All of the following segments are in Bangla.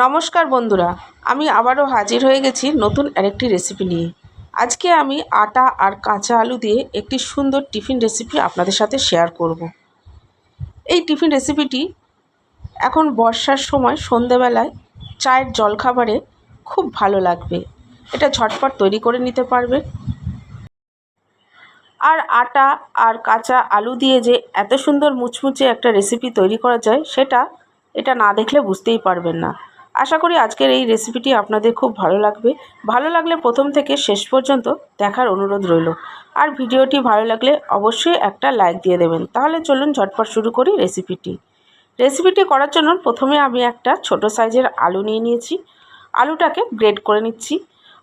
নমস্কার বন্ধুরা, আমি আবারও হাজির হয়ে গেছি নতুন আরেকটি রেসিপি নিয়ে। আজকে আমি আটা আর কাঁচা আলু দিয়ে একটি সুন্দর টিফিন রেসিপি আপনাদের সাথে শেয়ার করব। এই টিফিন রেসিপিটি এখন বর্ষার সময় সন্ধেবেলায় চায়ের জলখাবারে খুব ভালো লাগবে। এটা ঝটপট তৈরি করে নিতে পারবে। আর আটা আর কাঁচা আলু দিয়ে যে এত সুন্দর মুচমুচে একটা রেসিপি তৈরি করা যায়, সেটা এটা না দেখলে বুঝতেই পারবেন না। আশা করি আজকের এই রেসিপিটি আপনাদের খুব ভালো লাগবে। ভালো লাগলে প্রথম থেকে শেষ পর্যন্ত দেখার অনুরোধ রইল। আর ভিডিওটি ভালো লাগলে অবশ্যই একটা লাইক দিয়ে দেবেন। তাহলে চলুন ঝটপট শুরু করি রেসিপিটি রেসিপিটি করার জন্য প্রথমে আমি একটা ছোট সাইজের আলু নিয়ে নিয়েছি। আলুটাকে গ্রেড করে নিচ্ছি।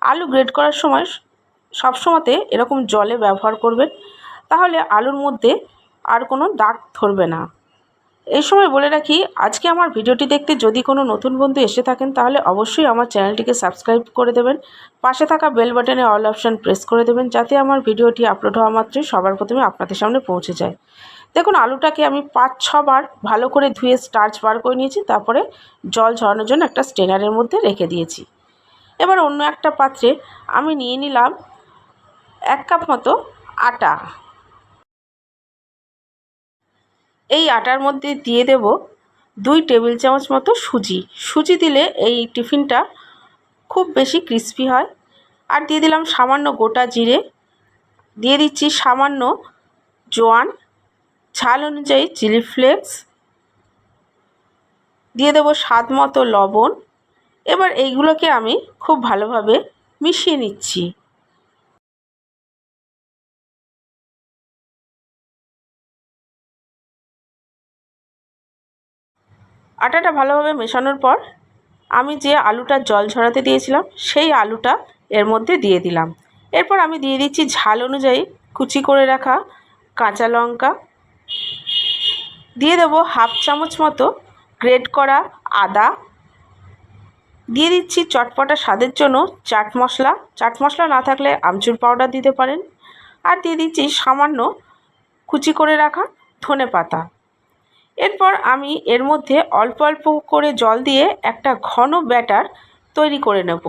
আলু গ্রেড করার সময় সবসময়তে এরকম জলে ব্যবহার করবেন। তাহলে আলুর মধ্যে আর কোনো দাগ ধরবে না। এই সময় বলে রাখি, আজকে আমার ভিডিওটি দেখতে যদি কোনো নতুন বন্ধু এসে থাকেন, তাহলে অবশ্যই আমার চ্যানেলটিকে সাবস্ক্রাইব করে দেবেন। পাশে থাকা বেল বাটনে অল অপশান প্রেস করে দেবেন, যাতে আমার ভিডিওটি আপলোড হওয়া মাত্রই সবার প্রথমে আপনাদের সামনে পৌঁছে যায়। দেখুন, আলুটাকে আমি পাঁচ ছবার ভালো করে ধুয়ে স্টার্চ বার করে নিয়েছি, তারপরে জল ঝরানোর জন্য একটা স্টেনারের মধ্যে রেখে দিয়েছি। এবার অন্য একটা পাত্রে আমি নিয়ে নিলাম এক কাপ মতো আটা। এই আটার মধ্যে দিয়ে দেব দুই টেবিল চামচ মতো সুজি। সুজি দিলে এই টিফিনটা খুব বেশি ক্রিস্পি হয়। আর দিয়ে দিলাম সামান্য গোটা জিরে। দিয়ে দিচ্ছি সামান্য জোয়ান। ঝাল অনুযায়ী চিলি ফ্লেক্স। দিয়ে দেবো স্বাদ মতো লবণ। এবার এইগুলোকে আমি খুব ভালোভাবে মিশিয়ে নিচ্ছি। আটাটা ভালোভাবে মেশানোর পর আমি যে আলুটা জল ঝরাতে দিয়েছিলাম, সেই আলুটা এর মধ্যে দিয়ে দিলাম। এরপর আমি দিয়ে দিচ্ছি ঝাল অনুযায়ী কুচি করে রাখা কাঁচা লঙ্কা। দিয়ে দেবো হাফ চামচ মতো গ্রেড করা আদা। দিয়ে দিচ্ছি চটপটা স্বাদের জন্য চাট মশলা। চাট মশলা না থাকলে আমচুর পাউডার দিতে পারেন। আর দিয়ে দিচ্ছি সামান্য কুচি করে রাখা ধনে পাতা এরপর আমি এর মধ্যে অল্প অল্প করে জল দিয়ে একটা ঘন ব্যাটার তৈরি করে নেব।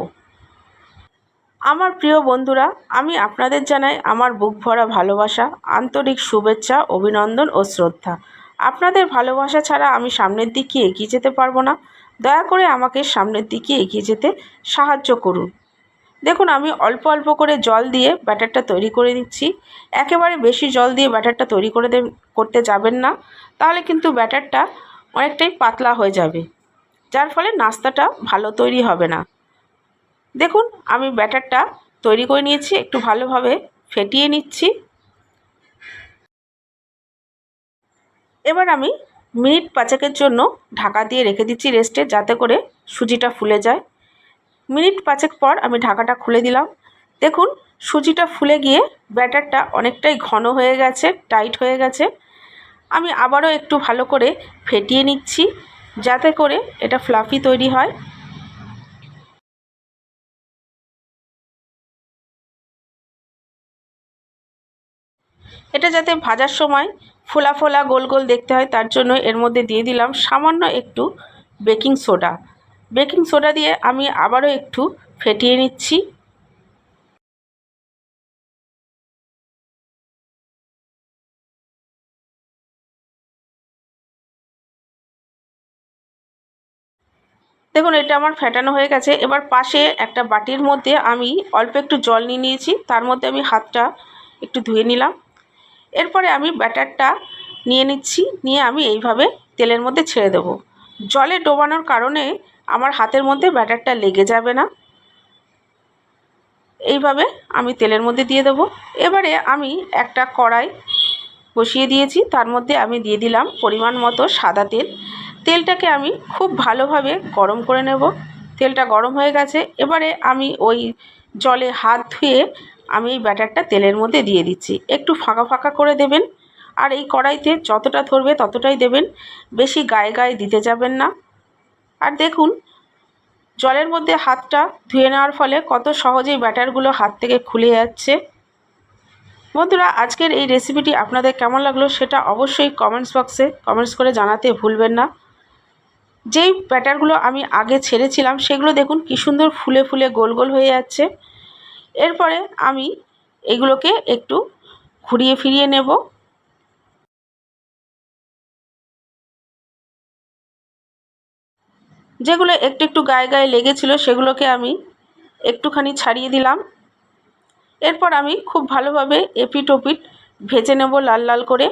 আমার প্রিয় বন্ধুরা, আমি আপনাদের জানাই আমার বুক ভরা ভালোবাসা, আন্তরিক শুভেচ্ছা, অভিনন্দন ও শ্রদ্ধা। আপনাদের ভালোবাসা ছাড়া আমি সামনের দিকে এগিয়ে যেতে পারব না? দয়া করে আমাকে সামনের দিকে এগিয়ে যেতে সাহায্য করুন। দেখুন, আমি অল্প অল্প করে জল দিয়ে ব্যাটারটা তৈরি করে দিচ্ছি একেবারে বেশি জল দিয়ে ব্যাটারটা তৈরি করে করতে যাবেন না। তাহলে কিন্তু ব্যাটারটা অনেকটাই পাতলা হয়ে যাবে। যার ফলে নাস্তাটা ভালো তৈরি হবে না। দেখুন, আমি ব্যাটারটা তৈরি করে নিয়েছি, একটু ভালোভাবে ফেটিয়ে নিচ্ছি। এবার আমি মিনিট পাঁচেকের জন্য ঢাকা দিয়ে রেখে দিচ্ছি রেস্টে, যাতে করে সুজিটা ফুলে যায়। মিনিট পাঁচেক পর আমি ঢাকাটা খুলে দিলাম। দেখুন, সুজিটা ফুলে গিয়ে ব্যাটারটা অনেকটাই ঘন হয়ে গেছে, টাইট হয়ে গেছে। আমি আবারও একটু ভালো করে ফেটিয়ে নিচ্ছি, যাতে করে এটা ফ্লাফি তৈরি হয়। এটা যাতে ভাজার সময় ফোলা ফোলা গোল গোল দেখতে হয়, তার জন্য এর মধ্যে দিয়ে দিলাম সামান্য একটু বেকিং সোডা। বেকিং সোডা দিয়ে আমি আবারও একটু ফেটিয়ে নিচ্ছি। দেখুন, এটা আমার ফেটানো হয়ে গেছে। এবার পাশে একটা বাটির মধ্যে আমি অল্প একটু জল নিয়ে নিয়েছি। তার মধ্যে আমি হাতটা একটু ধুয়ে নিলাম। এরপরে আমি ব্যাটারটা নিয়ে নিচ্ছি। নিয়ে আমি এইভাবে তেলের মধ্যে ছেড়ে দেবো। জলে ডোবানোর কারণে আমার হাতের মধ্যে ব্যাটারটা লেগে যাবে না। এইভাবে আমি তেলের মধ্যে দিয়ে দেবো। এবারে আমি একটা কড়াই বসিয়ে দিয়েছি। তার মধ্যে আমি দিয়ে দিলাম পরিমাণ মতো সাদা তেল। তেলটাকে আমি খুব ভালোভাবে গরম করে নেব। তেলটা গরম হয়ে গেছে। এবারে আমি ওই জলে হাত ধুয়ে আমি এই ব্যাটারটা তেলের মধ্যে দিয়ে দিচ্ছি। একটু ফাঁকা ফাঁকা করে দেবেন। আর এই কড়াইতে যতটা ধরবে ততটাই দেবেন। বেশি গায়ে গায়ে দিতে যাবেন না। আর দেখুন, জলের মধ্যে হাতটা ধুয়ে নেওয়ার ফলে কত সহজেই ব্যাটারগুলো হাত থেকে খুলে যাচ্ছে। বন্ধুরা, আজকের এই রেসিপিটি আপনাদের কেমন লাগল সেটা অবশ্যই কমেন্টস বক্সে কমেন্টস করে জানাতে ভুলবেন না। যেই ব্যাটারগুলো আমি আগে ছেড়েছিলাম, সেগুলো দেখুন কী সুন্দর ফুলে ফুলে গোল গোল হয়ে যাচ্ছে। এরপরে আমি এগুলোকে একটু ঘুরিয়ে ফিরিয়ে নেব। যেগুলো একটু একটু গায়ে গায়ে লেগেছিলো সেগুলোকে আমি একটুখানি ছাড়িয়ে দিলাম। এরপর আমি খুব ভালোভাবে এপিট ওপিট ভেজে নেব লাল লাল করে।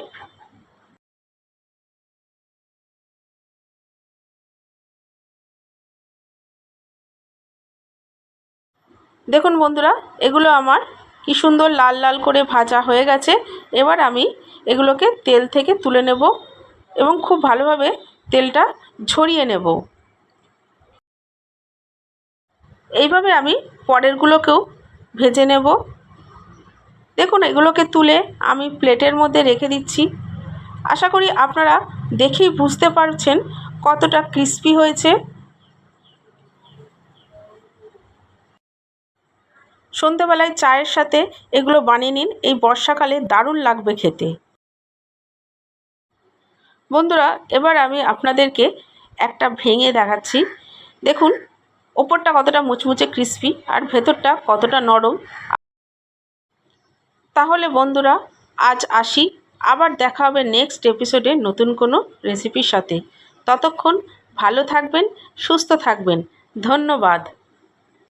দেখুন বন্ধুরা, এগুলো আমার কি সুন্দর লাল লাল করে ভাজা হয়ে গেছে। এবার আমি এগুলোকে তেল থেকে তুলে নেব এবং খুব ভালোভাবে তেলটা ঝরিয়ে নেব। এইভাবে আমি পরেরগুলোকেও ভেজে নেব। দেখুন, এগুলোকে তুলে আমি প্লেটের মধ্যে রেখে দিচ্ছি। আশা করি আপনারা দেখেই বুঝতে পারছেন কতটা ক্রিস্পি হয়েছে। সন্ধেবেলায় চায়ের সাথে এগুলো বানিয়ে নিন, এই বর্ষাকালে দারুণ লাগবে খেতে। বন্ধুরা, এবার আমি আপনাদেরকে একটা ভেঙে দেখাচ্ছি। দেখুন ওপরটা কতটা মুচমুচে ক্রিস্পি আর ভেতরটা কতটা নরম? তাহলে বন্ধুরা, আজ আসি। আবার দেখা হবে নেক্সট এপিসোডে নতুন কোনো রেসিপির সাথে। ততক্ষণ ভালো থাকবেন, সুস্থ থাকবেন। ধন্যবাদ।